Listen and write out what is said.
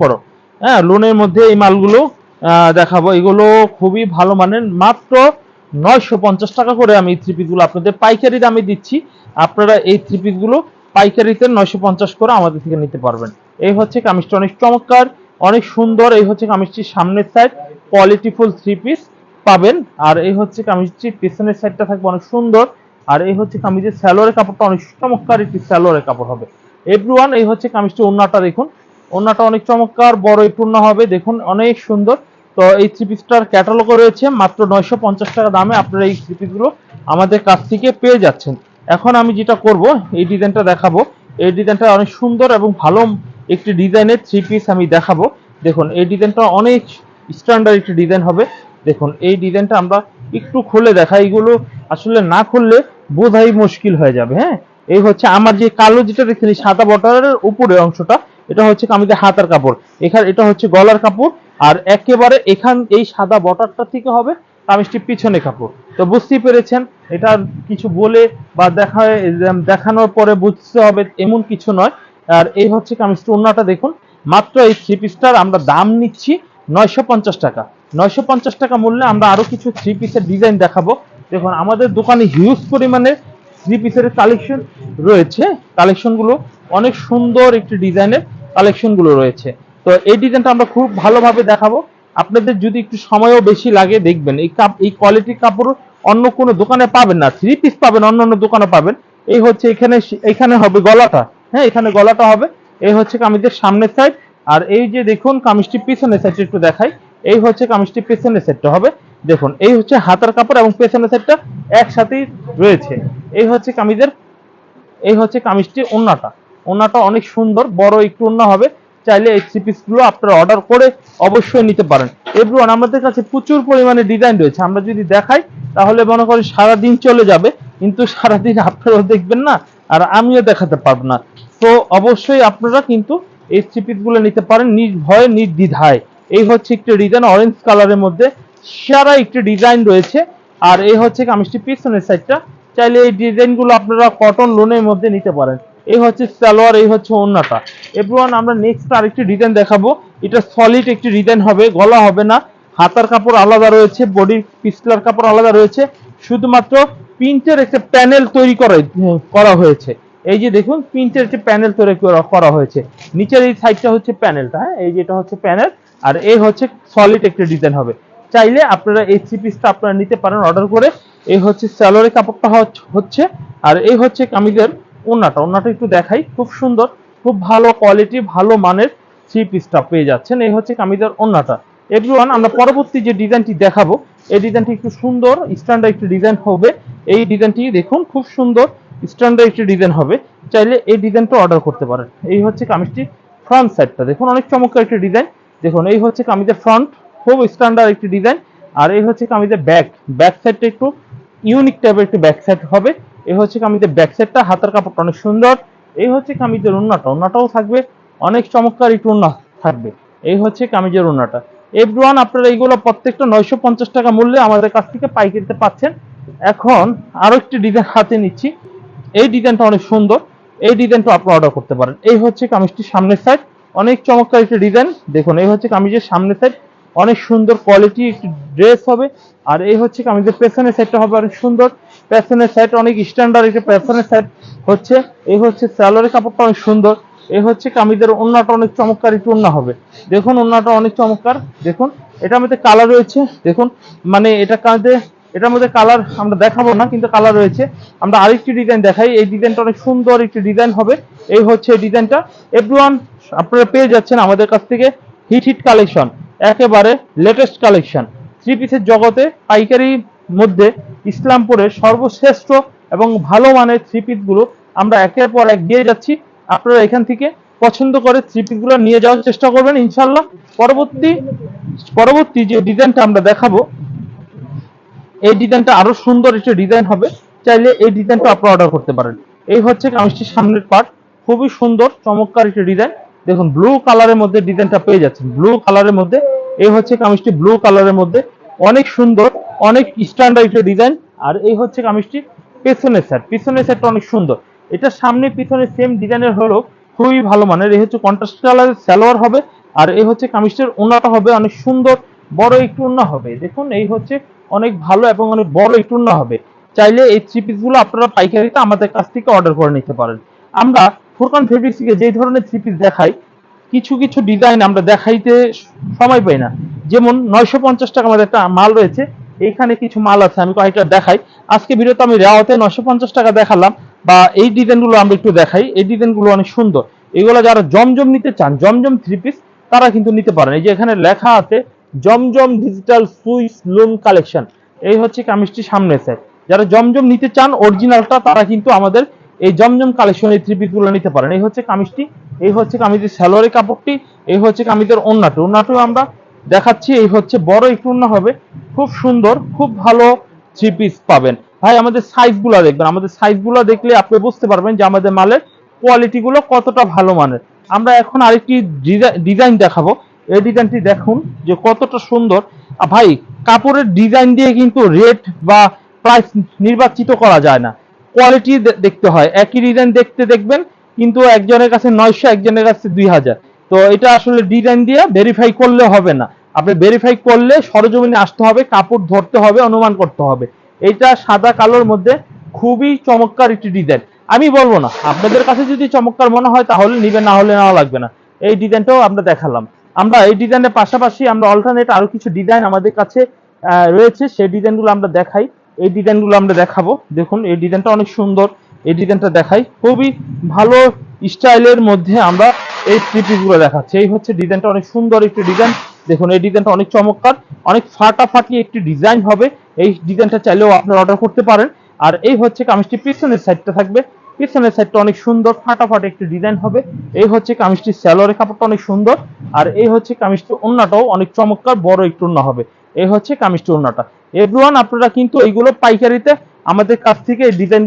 বড় হ্যাঁ লোনের মধ্যে এই মালগুলো দেখাবো। এগুলো খুবই ভালো মানের। মাত্র নয়শো পঞ্চাশ টাকা করে আমি এই থ্রি পিসগুলো আপনাদের পাইকারি দামে দিচ্ছি। আপনারা এই থ্রি পিসগুলো পাইকারিতে নয়শো পঞ্চাশ করে আমাদের থেকে নিতে পারবেন। এই হচ্ছে কামিজটা। অনেক চমৎকার, অনেক সুন্দর। এই হচ্ছে কামিজটির সামনের সাইড কোয়ালিটিফুল থ্রি পিস পাবেন। আর এই হচ্ছে কামিজটির পেছনের সাইডটা থাকবে অনেক সুন্দর। আর এই হচ্ছে কামিজের স্যালোয়ারের কাপড়টা অনেক চমৎকার একটি স্যালোয়ারের কাপড় হবে। এভরিওয়ান এই হচ্ছে কামিজটি ওন্নাটা দেখুন। ওন্নাটা অনেক চমৎকার বড় ওন্না হবে। দেখুন, অনেক সুন্দর। তো এই থ্রি পিসটার ক্যাটালগও রয়েছে মাত্র নয়শো পঞ্চাশ টাকা দামে আপনারা এই থ্রি পিসগুলো আমাদের কাছ থেকে পেয়ে যাচ্ছেন। এখন আমি যেটা করব, এই ডিজাইনটা দেখাবো। এই ডিজাইনটা অনেক সুন্দর এবং ভালো একটি ডিজাইনের থ্রি পিস আমি দেখাবো। দেখুন, এই ডিজাইনটা অনেক স্ট্যান্ডার্ড একটি ডিজাইন হবে। দেখুন, এই ডিজাইনটা আমরা একটু খুলে দেখাই। এগুলো আসলে না খুললে বোঝাই মুশকিল হয়ে যাবে হ্যাঁ? এই হচ্ছে আমার যে কালো যেটা দেখছেন সাদা বর্ডারের উপরে অংশটা এটা হচ্ছে কামিজের হাতার কাপড়। এখানে এটা হচ্ছে গলার কাপড়, আর একেবারে এখান এই সাদা বটারটা থেকে হবে কামিজটি পিছনে কাপড়। তো বুঝতেই পেরেছেন, এটা কিছু বলে বা দেখা দেখানোর পরে বুঝতে হবে এমন কিছু নয়। আর এই হচ্ছে কামিজটি অন্যটা দেখুন। মাত্র এই থ্রি পিসটার আমরা দাম নিচ্ছি নয়শো পঞ্চাশ টাকা। নয়শো পঞ্চাশ টাকা মূল্যে আমরা আরও কিছু থ্রি পিসের ডিজাইন দেখাবো। দেখুন, আমাদের দোকানে হিউজ পরিমাণে থ্রি পিসের কালেকশন রয়েছে। কালেকশনগুলো অনেক সুন্দর একটি ডিজাইনের। কালেকশনগুলো রয়েছে। তো এই ডিজাইনটা আমরা খুব ভালোভাবে দেখাবো। আপনাদের যদি একটু সময়ও বেশি লাগে, দেখবেন এই কাপ এই কোয়ালিটির কাপড় অন্য কোনো দোকানে পাবেন না। থ্রি পিস পাবেন, অন্য অন্য দোকানে পাবেন। এই হচ্ছে এখানে এখানে হবে গলাটা। হ্যাঁ এখানে গলাটা হবে। এই হচ্ছে কামিজের সামনের সাইড আর এই যে দেখুন কামিজটি পিছনের সাইডটা একটু দেখাই। এই হচ্ছে কামিজটি পেছনের সাইডটা হবে। দেখুন, এই হচ্ছে হাতার কাপড় এবং পেছনের সাইডটা একসাথেই রয়েছে। এই হচ্ছে কামিজের এই হচ্ছে কামিজটি ওন্নাটা। ওন্নাটা অনেক সুন্দর, বড় একটু ওন্না হবে। চাইলে এই থ্রি পিসগুলো আপনারা অর্ডার করে অবশ্যই নিতে পারেন। এভরিওয়ান, আমাদের কাছে প্রচুর পরিমাণে ডিজাইন রয়েছে। আমরা যদি দেখাই, তাহলে মনে করি সারাদিন চলে যাবে। কিন্তু সারাদিন আপনারাও দেখবেন না, আর আমিও দেখাতে পারব না। তো অবশ্যই আপনারা কিন্তু এই থ্রি পিসগুলো নিতে পারেন নিজ ভয়ে নিজ দ্বিধায় এই হচ্ছে একটি ডিজাইন অরেঞ্জ কালারের মধ্যে। সারা একটি ডিজাইন রয়েছে। আর এই হচ্ছে কামিজটি পিছনের সাইডটা চাইলে এই ডিজাইনগুলো আপনারা কটন লোনের মধ্যে নিতে পারেন। এই হচ্ছে সালোয়ার, এই হচ্ছে ওন্নাটা। এভরিওয়ান আমরা নেক্সট আরেকটি ডিজাইন দেখাবো। এটা সলিড একটি ডিজাইন হবে, গলা হবে না। হাতার কাপড় আলাদা রয়েছে বডির পিছলার কাপড় আলাদা রয়েছে। শুধুমাত্র প্রিন্টের একটা প্যানেল তৈরি করা করা হয়েছে। এই যে দেখুন, প্রিন্টের একটি প্যানেল তৈরি করা- করা হয়েছে। নিচের এই সাইডটা হচ্ছে প্যানেলটা হ্যাঁ? এই যেটা হচ্ছে প্যানেল আর এই হচ্ছে সলিড একটা ডিজাইন হবে। চাইলে আপনারা এই থ্রি পিসটা আপনারা নিতে পারেন অর্ডার করে। এই হচ্ছে স্যালোয়ারের কাপড়টা হচ্ছে, আর এই হচ্ছে কামিজের ওন্নাটা ওন্নাটা একটু দেখাই। খুব সুন্দর, খুব ভালো কোয়ালিটি ভালো মানের থ্রি পিসটা পেয়ে যাচ্ছেন। এই হচ্ছে কামিজের ওন্নাটা এভরিওয়ান আমরা পরবর্তী যে ডিজাইনটি দেখাবো, এই ডিজাইনটি একটু সুন্দর স্ট্যান্ডার্ড একটি ডিজাইন হবে। এই ডিজাইনটি দেখুন, খুব সুন্দর স্ট্যান্ডার্ড একটি ডিজাইন হবে। চাইলে এই ডিজাইনটা অর্ডার করতে পারেন। এই হচ্ছে কামিজটি ফ্রন্ট সাইডটা দেখুন, অনেক চমৎকার একটি ডিজাইন দেখুন, এই হচ্ছে কামিজের ফ্রন্ট খুব স্ট্যান্ডার্ড একটি ডিজাইন আর এই হচ্ছে কামিজের ব্যাক ব্যাক সাইডটা একটু ইউনিক টাইপের একটি ব্যাক সাইড হবে। এই হচ্ছে কামিজের ব্যাক সাইডটা হাতার কাপড়টা অনেক সুন্দর। এই হচ্ছে কামিজের ওন্নাটা ওন্নাটাও থাকবে, অনেক চমৎকার একটু ওন্না থাকবে। এই হচ্ছে কামিজের ওন্নাটা এভরিওয়ান আপনারা এইগুলো প্রত্যেকটা নয়শো পঞ্চাশ টাকা মূল্যে আমাদের কাছ থেকে পাইকারিতে পাচ্ছেন। এখন আরও একটি ডিজাইন হাতে নিচ্ছি। এই ডিজাইনটা অনেক সুন্দর। এই ডিজাইনটা আপনি অর্ডার করতে পারেন। এই হচ্ছে কামিজটির সামনের সাইড অনেক চমৎকার একটি ডিজাইন দেখুন, এই হচ্ছে কামিজের সামনের সাইড অনেক সুন্দর কোয়ালিটি একটি ড্রেস হবে। আর এই হচ্ছে কামিজের পেছনের সাইডটা হবে, অনেক সুন্দর। পেছনের সাইড অনেক স্ট্যান্ডার্ড একটি পেছনের সাইড হচ্ছে। এই হচ্ছে স্যালোয়ারের কাপড়টা অনেক সুন্দর। এই হচ্ছে কামিজের ওন্নাটা অনেক চমৎকার, একটু ওন্না হবে। দেখুন ওন্নাটা অনেক চমৎকার। দেখুন, এটার মধ্যে কালার রয়েছে। দেখুন মানে এটা কাঁধে এটার মধ্যে কালার আমরা দেখাবো না, কিন্তু কালার রয়েছে। আমরা আরেকটি ডিজাইন দেখাই। এই ডিজাইনটা অনেক সুন্দর একটি ডিজাইন হবে। এই হচ্ছে এই ডিজাইনটা এভরিওয়ান আপনারা পেয়ে যাচ্ছেন আমাদের কাছ থেকে হিট হিট কালেকশন একেবারে লেটেস্ট কালেকশন থ্রি পিসের জগতে পাইকারি মধ্যে ইসলামপুরের সর্বশ্রেষ্ঠ এবং ভালো মানের থ্রি পিসগুলো আমরা একের পর এক দিয়ে যাচ্ছি। আপনারা এখান থেকে পছন্দ করে থ্রি পিসগুলো নিয়ে যাওয়ার চেষ্টা করবেন ইনশাল্লাহ পরবর্তী পরবর্তী যে ডিজাইনটা আমরা দেখাবো, এই ডিজাইনটা আরও সুন্দর একটা ডিজাইন হবে। চাইলে এই ডিজাইনটা আপনারা অর্ডার করতে পারেন। এই হচ্ছে কামিজটির সামনের পার্ট খুবই সুন্দর, চমৎকার একটা ডিজাইন দেখুন ব্লু কালারের মধ্যে ডিজাইনটা পেয়ে যাচ্ছেন। ব্লু কালারের মধ্যে, এই হচ্ছে কামিজটি ব্লু কালারের মধ্যে। অনেক সুন্দর, অনেক স্ট্যান্ডার্ড ডিজাইন আর এই হচ্ছে কামিজটি পেছনের সাইড পিছনের সাইডটা অনেক সুন্দর। এটা সামনে পিছনে সেম ডিজাইনের হলো, খুবই ভালো মানের। এই হচ্ছে কন্ট্রাস্ট কালারের সালোয়ার হবে। আর এই হচ্ছে কামিজটির ওনাটা হবে অনেক সুন্দর, বড় একটু ওনা হবে। দেখুন, এই হচ্ছে অনেক ভালো এবং অনেক বড় একটু ওনা হবে। চাইলে এই থ্রি পিসগুলো আপনারা পাইকারিতে আমাদের কাছ থেকে অর্ডার করে নিতে পারেন। আমরা ফুরকান ফেব্রিক্স থেকে যে ধরনের থ্রি পিস দেখাই, কিছু কিছু ডিজাইন আমরা দেখাইতে সময় পাই না। যেমন নয়শো পঞ্চাশ টাকা আমাদের একটা মাল রয়েছে, এইখানে কিছু মাল আছে, আমি কয়েকটা দেখাই। আজকে ভিডিওতে আমি রেওয়াতে নয়শো পঞ্চাশ টাকা দেখালাম, বা এই ডিজাইনগুলো আমরা একটু দেখাই। এই ডিজাইনগুলো অনেক সুন্দর। এগুলো যারা জমজম নিতে চান, জমজম থ্রি পিস তারা কিন্তু নিতে পারেন। এই যে এখানে লেখা আছে, Zamzam digital Swiss loom collection এই হচ্ছে কামিজটি সামনে স্যার যারা জমজম নিতে চান অরিজিনালটা তারা কিন্তু আমাদের এই জমজম কালেকশন এই থ্রি পিসগুলো নিতে পারেন। এই হচ্ছে কামিজটি, এই হচ্ছে কামিজের স্যালোয়ারের কাপড়টি, এই হচ্ছে কামিজের ওন্নাটু। ওন্নাটু আমরা দেখাচ্ছি, এই হচ্ছে বড় একটু ওন্না হবে। খুব সুন্দর, খুব ভালো থ্রি পিস পাবেন। ভাই, আমাদের সাইজগুলো দেখবেন। আমাদের সাইজগুলো দেখলে আপনি বুঝতে পারবেন যে আমাদের মালের কোয়ালিটিগুলো কতটা ভালো মানের। আমরা এখন আরেকটি ডিজাইন দেখাবো। এই ডিজাইনটি দেখুন যে কতটা সুন্দর। ভাই, কাপড়ের ডিজাইন দিয়ে কিন্তু রেট বা প্রাইস নির্বাচিত করা যায় না। কোয়ালিটি দেখতে হয়। একই ডিজাইন দেখতে দেখবেন, কিন্তু একজনের কাছে নয়শো, একজনের কাছে দুই হাজার। তো এটা আসলে ডিজাইন দিয়ে ভেরিফাই করলে হবে না। আপনি ভেরিফাই করলে সরজমিনে আসতে হবে, কাপড় ধরতে হবে, অনুমান করতে হবে। এটা সাদা কালোর মধ্যে খুবই চমৎকার একটি ডিজাইন আমি বলব না, আপনাদের কাছে যদি চমৎকার মনে হয় তাহলে নিবে না হলে নেওয়া লাগবে না। এই ডিজাইনটাও আমরা দেখালাম। আমরা এই ডিজাইনের পাশাপাশি আমরা অল্টারনেট আরও কিছু ডিজাইন আমাদের কাছে রয়েছে। সেই ডিজাইনগুলো আমরা দেখাই। এই ডিজাইনগুলো আমরা দেখাবো। দেখুন, এই ডিজাইনটা অনেক সুন্দর। এই ডিজাইনটা দেখাই। খুবই ভালো স্টাইলের মধ্যে আমরা এই থ্রি গুলো দেখাচ্ছি। এই হচ্ছে ডিজাইনটা অনেক সুন্দর একটি ডিজাইন। দেখুন, এই ডিজাইনটা অনেক চমৎকার। অনেক ফাটাফাটি একটি ডিজাইন হবে। এই ডিজাইনটা চাইলেও আপনারা অর্ডার করতে পারেন। আর এই হচ্ছে কামিজটি পিছনের সাইডটা থাকবে। পিছনের সাইডটা অনেক সুন্দর, ফাটাফাটি একটি ডিজাইন হবে। এই হচ্ছে কামিজটি স্যালোয়ারের কাপড়টা অনেক সুন্দর। আর এই হচ্ছে কামিজটি ওন্নাটাও অনেক চমৎকার, বড় একটু ওন্না হবে। এই হচ্ছে কামিজটি ওন্নাটা এভরিওয়ান আপনারা কিন্তু এইগুলো পাইকারিতে আমাদের কাছ থেকে এই ডিজাইন